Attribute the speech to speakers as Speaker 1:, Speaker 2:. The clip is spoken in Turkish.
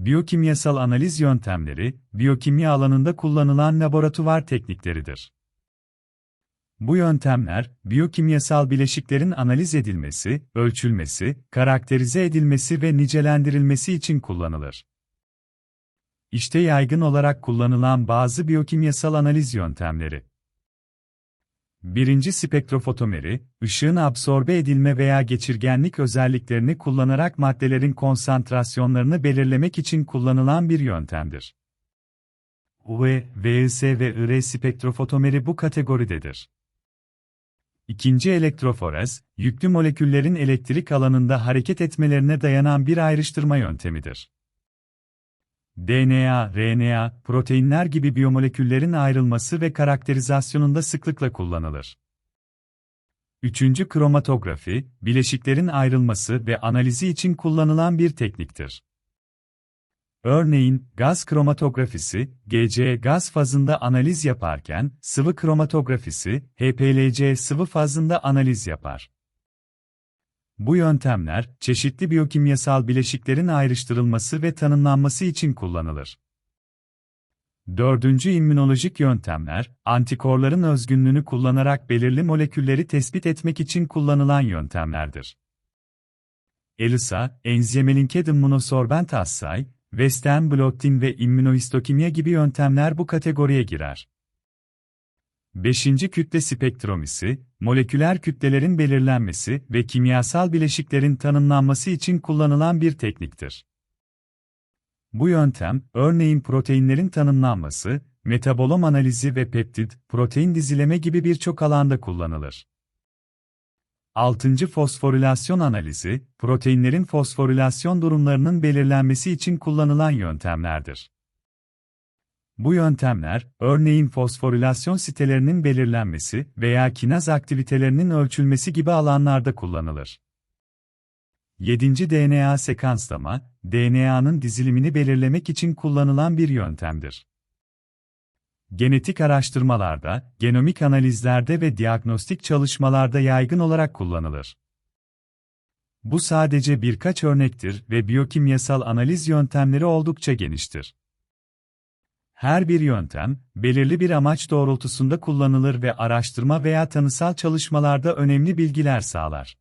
Speaker 1: Biyokimyasal analiz yöntemleri, biyokimya alanında kullanılan laboratuvar teknikleridir. Bu yöntemler, biyokimyasal bileşiklerin analiz edilmesi, ölçülmesi, karakterize edilmesi ve nicelendirilmesi için kullanılır. İşte yaygın olarak kullanılan bazı biyokimyasal analiz yöntemleri. Birinci spektrofotomeri, ışığın absorbe edilme veya geçirgenlik özelliklerini kullanarak maddelerin konsantrasyonlarını belirlemek için kullanılan bir yöntemdir. UV, VIS ve IR spektrofotomeri bu kategoridedir. İkinci elektroforez, yüklü moleküllerin elektrik alanında hareket etmelerine dayanan bir ayrıştırma yöntemidir. DNA, RNA, proteinler gibi biyomoleküllerin ayrılması ve karakterizasyonunda sıklıkla kullanılır. Üçüncü kromatografi, bileşiklerin ayrılması ve analizi için kullanılan bir tekniktir. Örneğin, gaz kromatografisi, GC gaz fazında analiz yaparken, sıvı kromatografisi, HPLC sıvı fazında analiz yapar. Bu yöntemler, çeşitli biyokimyasal bileşiklerin ayrıştırılması ve tanımlanması için kullanılır. Dördüncü immünolojik yöntemler, antikorların özgünlüğünü kullanarak belirli molekülleri tespit etmek için kullanılan yöntemlerdir. ELISA, Enzyme-Linked Immunosorbent Assay, Western blotting ve immünohistokimya gibi yöntemler bu kategoriye girer. Beşinci kütle spektromisi, moleküler kütlelerin belirlenmesi ve kimyasal bileşiklerin tanımlanması için kullanılan bir tekniktir. Bu yöntem, örneğin proteinlerin tanımlanması, metabolom analizi ve peptid, protein dizileme gibi birçok alanda kullanılır. Altıncı fosforilasyon analizi, proteinlerin fosforilasyon durumlarının belirlenmesi için kullanılan yöntemlerdir. Bu yöntemler, örneğin fosforilasyon sitelerinin belirlenmesi veya kinaz aktivitelerinin ölçülmesi gibi alanlarda kullanılır. 7. DNA sekanslama, DNA'nın dizilimini belirlemek için kullanılan bir yöntemdir. Genetik araştırmalarda, genomik analizlerde ve diagnostik çalışmalarda yaygın olarak kullanılır. Bu sadece birkaç örnektir ve biyokimyasal analiz yöntemleri oldukça geniştir. Her bir yöntem, belirli bir amaç doğrultusunda kullanılır ve araştırma veya tanısal çalışmalarda önemli bilgiler sağlar.